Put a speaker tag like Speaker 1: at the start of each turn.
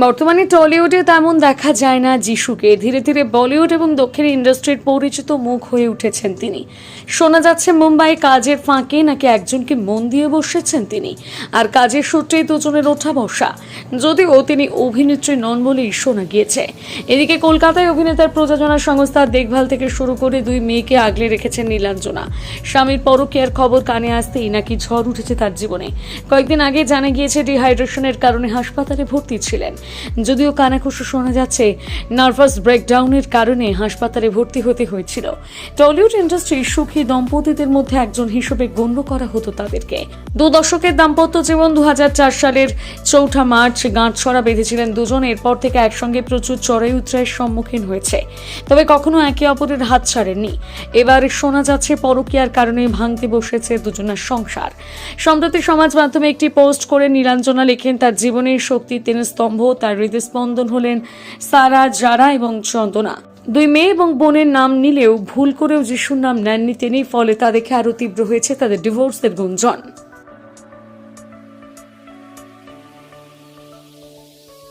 Speaker 1: বর্তমানে টলিউডে তেমন দেখা যায় না যিশুকে। ধীরে ধীরে বলিউড এবং দক্ষিণ ইন্ডাস্ট্রির পরিচিত মুখ হয়ে উঠেছেন তিনি। শোনা যাচ্ছে মুম্বাই কাজের ফাঁকে নাকি একজনকে মন দিয়ে বসেছেন তিনি। আর কাজের সূত্রেই দুজনের ওঠা বসা। যদিও তিনি অভিনেত্রী নন বলেই শোনা গিয়েছে। এদিকে কলকাতায় অভিনেতার প্রযোজনা সংস্থার দেখভাল থেকে শুরু করে দুই মেয়েকে আগলে রেখেছেন নীলাঞ্জনা। স্বামীর পরকীয়ার খবর কানে আসতেই নাকি ঝড় উঠেছে তার জীবনে। কয়েকদিন আগে জানা গিয়েছে, ডিহাইড্রেশনের কারণে হাসপাতালে ভর্তি ছিলেন। যদিও কানাঘুষো শোনা যাচ্ছে, নার্ভাস ব্রেকডাউনের কারণে হাসপাতালে ভর্তি হতে হয়েছিল। টলিউড ইন্ডাস্ট্রির সুখী দম্পতিদের মধ্যে একজন হিসেবে গণ্য করা হতো তাদেরকে। দু দশকের দাম্পত্য জীবন দু সালের চৌঠা মার্চ গাঁটছড়া বেঁধেছিলেন দুজন, এরপর থেকে একসঙ্গে প্রচুর চড়াই উত্তরায়ের সম্মুখীন হয়েছে। তবে কখনো একে অপরের হাত ছাড়েননি। এবার শোনা যাচ্ছে পরকীয়ার কারণে ভাঙতে বসেছে দুজনের সংসার। সম্প্রতি সমাজ মাধ্যমে একটি পোস্ট করে নীলাঞ্জনা লেখেন, তার জীবনের শক্তি, তিনি স্তম্ভ তার হৃদস্পন্দন হলেন সারা, জারা এবং চন্দনা। দুই মেয়ে এবং বোনের নাম নিলেও ভুল করেও যিশুর নাম নেননি তিনি, ফলে তা দেখে আরও তীব্র হয়েছে তাদের ডিভোর্সের গুঞ্জন।